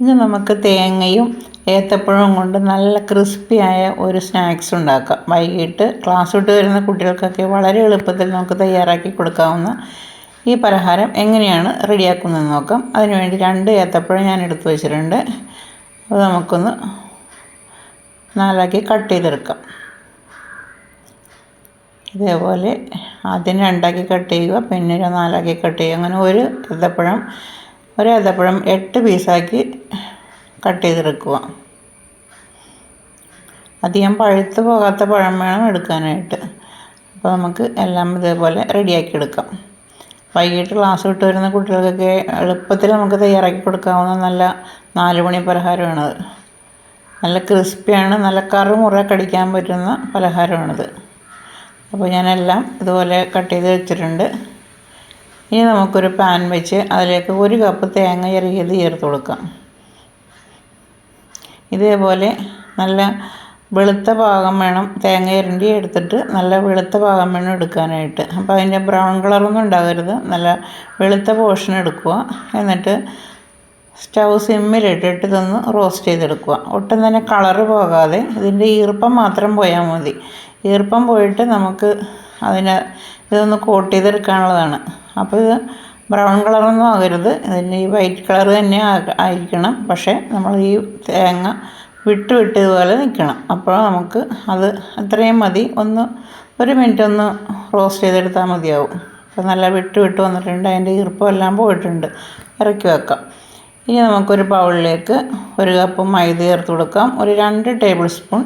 ഇനി നമുക്ക് തേങ്ങയും ഏത്തപ്പഴവും കൊണ്ട് നല്ല ക്രിസ്പിയായ ഒരു സ്നാക്സ് ഉണ്ടാക്കാം. വൈകിട്ട് ക്ലാസ് വിട്ട് വരുന്ന കുട്ടികൾക്കൊക്കെ വളരെ എളുപ്പത്തിൽ നമുക്ക് തയ്യാറാക്കി കൊടുക്കാവുന്ന ഈ പലഹാരം എങ്ങനെയാണ് റെഡിയാക്കുന്നതെന്ന് നോക്കാം. അതിനുവേണ്ടി രണ്ട് ഏത്തപ്പഴം ഞാൻ എടുത്തു വെച്ചിട്ടുണ്ട്. അത് നമുക്കൊന്ന് നാലാക്കി കട്ട് ചെയ്തെടുക്കാം. ഇതേപോലെ ആദ്യം രണ്ടാക്കി കട്ട് ചെയ്യുക പിന്നെ നാലാക്കി കട്ട് ചെയ്യുക. അങ്ങനെ ഒരു ഏത്തപ്പഴം ഒരു ഏത്തപ്പഴം എട്ട് പീസാക്കി കട്ട് ചെയ്തെടുക്കുക. അധികം പഴുത്ത് പോകാത്ത പഴം വേണം എടുക്കാനായിട്ട്. അപ്പോൾ നമുക്ക് എല്ലാം ഇതേപോലെ റെഡിയാക്കി എടുക്കാം. വൈകിട്ട് ക്ലാസ് വിട്ട് വരുന്ന കുട്ടികൾക്കൊക്കെ എളുപ്പത്തിൽ നമുക്ക് തയ്യാറാക്കി കൊടുക്കാവുന്ന നല്ല നാല് മണി പലഹാരമാണത് നല്ല ക്രിസ്പിയാണ് നല്ല കറുമുറ കടിക്കാൻ പറ്റുന്ന പലഹാരമാണിത്. അപ്പോൾ ഞാനെല്ലാം ഇതുപോലെ കട്ട് ചെയ്ത് വെച്ചിട്ടുണ്ട്. ഇനി നമുക്കൊരു പാൻ വെച്ച് അതിലേക്ക് ഒരു കപ്പ് തേങ്ങ ചെറിയത് ചേർത്ത് കൊടുക്കാം. ഇതേപോലെ നല്ല വെളുത്ത ഭാഗം വേണം. തേങ്ങ ഇരണ്ടി എടുത്തിട്ട് നല്ല വെളുത്ത ഭാഗം വേണം എടുക്കാനായിട്ട്. അപ്പോൾ അതിന്റെ ബ്രൗൺ കളറൊന്നും ഉണ്ടാകരുത്. നല്ല വെളുത്ത പോർഷൻ എടുക്കുക. എന്നിട്ട് സ്റ്റൗ സിമ്മിലിട്ടിട്ട് ഇതൊന്ന് റോസ്റ്റ് ചെയ്തെടുക്കുക. ഒട്ടും തന്നെ കളറ് പോകാതെ ഇതിന്റെ ഈർപ്പം മാത്രം പോയാൽ മതി. ഈർപ്പം പോയിട്ട് നമുക്ക് അതിനെ ഇതൊന്ന് കോട്ട് ചെയ്തെടുക്കാനുള്ളതാണ്. അപ്പോൾ ഇത് ബ്രൗൺ കളറൊന്നും ആകരുത്. ഇതിന്റെ ഈ വൈറ്റ് കളർ തന്നെ ആയിരിക്കണം. പക്ഷേ നമ്മൾ ഈ തേങ്ങ വിട്ട് വിട്ട് ഇതുപോലെ നിൽക്കണം. അപ്പോൾ നമുക്ക് അത് അത്രയും മതി. ഒന്ന് ഒരു മിനിറ്റ് ഒന്ന് റോസ്റ്റ് ചെയ്തെടുത്താൽ മതിയാവും. അപ്പോൾ നല്ല വിട്ട് വിട്ട് വന്നിട്ടുണ്ട്. അതിന്റെ ഈർപ്പമെല്ലാം പോയിട്ടുണ്ട്. ഇറക്കി വെക്കാം. ഇനി നമുക്കൊരു ബൗളിലേക്ക് ഒരു കപ്പ് മൈദ ചേർത്ത് കൊടുക്കാം. ഒരു രണ്ട് ടേബിൾ സ്പൂൺ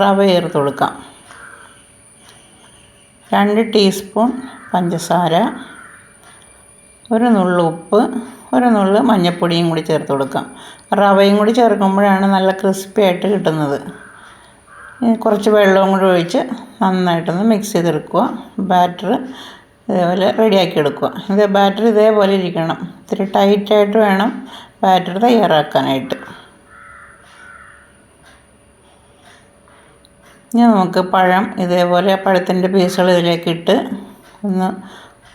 റവ ചേർത്ത് കൊടുക്കാം. രണ്ട് ടീസ്പൂൺ പഞ്ചസാര ഒരു നുള്ളു ഉപ്പ് ഒരു നുള്ളു മഞ്ഞൾപ്പൊടിയും കൂടി ചേർത്ത് കൊടുക്കാം. റവയും കൂടി ചേർക്കുമ്പോഴാണ് നല്ല ക്രിസ്പി ആയിട്ട് കിട്ടുന്നത്. കുറച്ച് വെള്ളവും കൂടി ഒഴിച്ച് നന്നായിട്ടൊന്ന് മിക്സ് ചെയ്തെടുക്കുക. ബാറ്റർ ഇതേപോലെ റെഡിയാക്കി എടുക്കുക. ഇത് ബാറ്റർ ഇതേപോലെ ഇരിക്കണം. ഇത്തിരി ടൈറ്റായിട്ട് വേണം ബാറ്റർ തയ്യാറാക്കാനായിട്ട്. ഇനി നമുക്ക് പഴം ഇതേപോലെ പഴത്തിന്റെ പീസുകൾ ഇതിലേക്ക് ഇട്ട് ഒന്ന്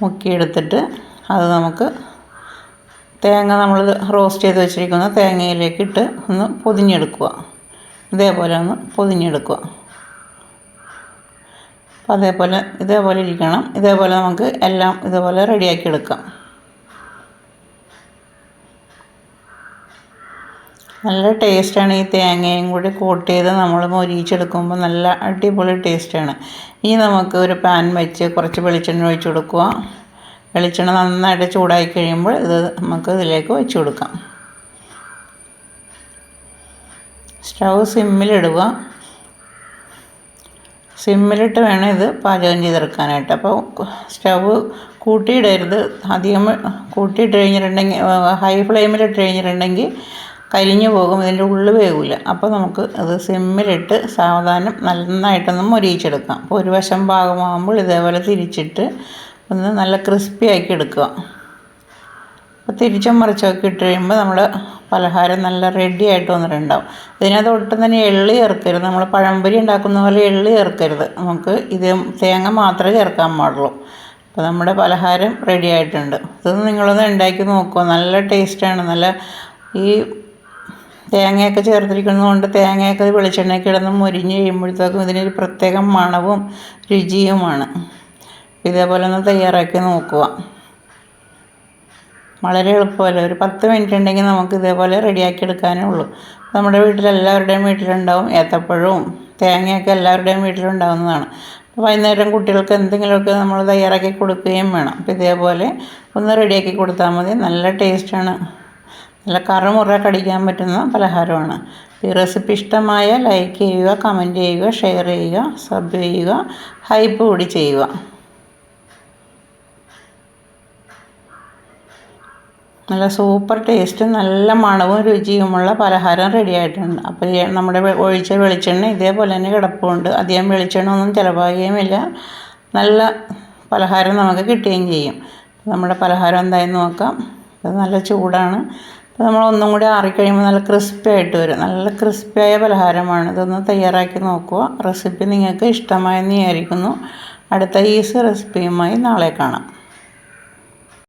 മുക്കിയെടുത്തിട്ട് അത് നമുക്ക് തേങ്ങ നമ്മൾ റോസ്റ്റ് ചെയ്ത് വെച്ചിരിക്കുന്ന തേങ്ങയിലേക്ക് ഇട്ട് ഒന്ന് പൊതിഞ്ഞെടുക്കുക. ഇതേപോലെ ഒന്ന് പൊതിഞ്ഞെടുക്കുക. അപ്പോൾ അതേപോലെ ഇതേപോലെ ഇരിക്കണം. ഇതേപോലെ നമുക്ക് എല്ലാം ഇതേപോലെ റെഡിയാക്കി എടുക്കാം. നല്ല ടേസ്റ്റാണ് ഈ തേങ്ങയും കൂടി കോട്ട് ചെയ്ത് നമ്മൾ മൊരിയിച്ചെടുക്കുമ്പോൾ നല്ല അടിപൊളി ടേസ്റ്റാണ്. ഇനി നമുക്ക് ഒരു പാൻ വെച്ച് കുറച്ച് വെളിച്ചെണ്ണ ഒഴിച്ച് കൊടുക്കുക. വെളിച്ചെണ്ണ നന്നായിട്ട് ചൂടായി കഴിയുമ്പോൾ ഇത് നമുക്ക് ഇതിലേക്ക് വെച്ച് കൊടുക്കാം. സ്റ്റൗ സിമ്മിലിടുക. സിമ്മിലിട്ട് വേണം ഇത് പാചകം ചെയ്തെടുക്കാനായിട്ട്. അപ്പോൾ സ്റ്റവ് കൂട്ടിയിടരുത്. അധികം കൂട്ടിയിട്ട് കഴിഞ്ഞിട്ടുണ്ടെങ്കിൽ ഹൈ ഫ്ലെയിമിലിട്ട് കഴിഞ്ഞിട്ടുണ്ടെങ്കിൽ കരിഞ്ഞു പോകും ഇതിന്റെ ഉള്ളു വേകില്ല അപ്പോൾ നമുക്ക് അത് സിമ്മിലിട്ട് സാവധാനം നന്നായിട്ടൊന്ന് മൊരിയിച്ചെടുക്കാം. അപ്പോൾ ഒരു വശം ഭാഗമാകുമ്പോൾ ഇതേപോലെ തിരിച്ചിട്ട് ഒന്ന് നല്ല ക്രിസ്പി ആക്കി എടുക്കുക. അപ്പോൾ തിരിച്ചും മറിച്ചൊക്കെ ഇട്ട് കഴിയുമ്പോൾ നമ്മൾ പലഹാരം നല്ല റെഡി ആയിട്ട് വന്നിട്ടുണ്ടാവും. ഇതിനകത്ത് ഒട്ടും തന്നെ എള്ളി ചേർക്കരുത്. നമ്മൾ പഴംപൊരി ഉണ്ടാക്കുന്ന പോലെ എള്ളി ചേർക്കരുത്. നമുക്ക് ഇത് തേങ്ങ മാത്രമേ ചേർക്കാൻ പാടുള്ളൂ. അപ്പോൾ നമ്മുടെ പലഹാരം റെഡി ആയിട്ടുണ്ട്. ഇതൊന്ന് നിങ്ങളൊന്ന് ഉണ്ടാക്കി നോക്കുക. നല്ല ടേസ്റ്റാണ് നല്ല ഈ തേങ്ങയൊക്കെ ചേർത്തിരിക്കുന്നതുകൊണ്ട് തേങ്ങയൊക്കെ വെളിച്ചെണ്ണയൊക്കെ കിടന്ന് മുരിഞ്ഞ് കഴിയുമ്പോഴത്തേക്കും ഇതിനൊരു പ്രത്യേക മണവും രുചിയുമാണ്. ഇതേപോലെ ഒന്ന് തയ്യാറാക്കി നോക്കുക. വളരെ എളുപ്പമല്ല? ഒരു പത്ത് മിനിറ്റ് ഉണ്ടെങ്കിൽ നമുക്ക് ഇതേപോലെ റെഡിയാക്കി എടുക്കാനേ ഉള്ളൂ. നമ്മുടെ വീട്ടിൽ എല്ലാവരുടെയും വീട്ടിലുണ്ടാവും ഏത്തപ്പഴവും. തേങ്ങയൊക്കെ എല്ലാവരുടെയും വീട്ടിലുണ്ടാവുന്നതാണ്. വൈകുന്നേരം കുട്ടികൾക്ക് എന്തെങ്കിലുമൊക്കെ നമ്മൾ തയ്യാറാക്കി കൊടുക്കുകയും വേണം. അപ്പോൾ ഇതേപോലെ ഒന്ന് റെഡിയാക്കി കൊടുത്താൽ മതി. നല്ല ടേസ്റ്റാണ്. നല്ല കറുമുറ കടിക്കാൻ പറ്റുന്ന പലഹാരമാണ്. ഈ റെസിപ്പി ഇഷ്ടമായ ലൈക്ക് ചെയ്യുക കമന്റ് ചെയ്യുക ഷെയർ ചെയ്യുക സബ് ചെയ്യുക ഹൈപ്പ് കൂടി ചെയ്യുക. നല്ല സൂപ്പർ ടേസ്റ്റും നല്ല മണവും രുചിയുമുള്ള പലഹാരം റെഡി ആയിട്ടുണ്ട്. അപ്പോൾ നമ്മുടെ ഒഴിച്ച വെളിച്ചെണ്ണ ഇതേപോലെ തന്നെ കിടപ്പുണ്ട്. അധികം വെളിച്ചെണ്ണ ഒന്നും ചിലവാകുകയുമില്ല നല്ല പലഹാരം നമുക്ക് കിട്ടുകയും ചെയ്യും. നമ്മുടെ പലഹാരം എന്തായെന്ന് നോക്കാം. അത് നല്ല ചൂടാണ്. അപ്പോൾ നമ്മൾ ഒന്നും കൂടി ആറിക്കഴിയുമ്പോൾ നല്ല ക്രിസ്പി ആയിട്ട് വരും. നല്ല ക്രിസ്പിയായ പലഹാരമാണ്. ഇതൊന്ന് തയ്യാറാക്കി നോക്കുക. റെസിപ്പി നിങ്ങൾക്ക് ഇഷ്ടമായെന്ന് വിചാരിക്കുന്നു. അടുത്ത ഈസി റെസിപ്പിയുമായി നാളെ കാണാം.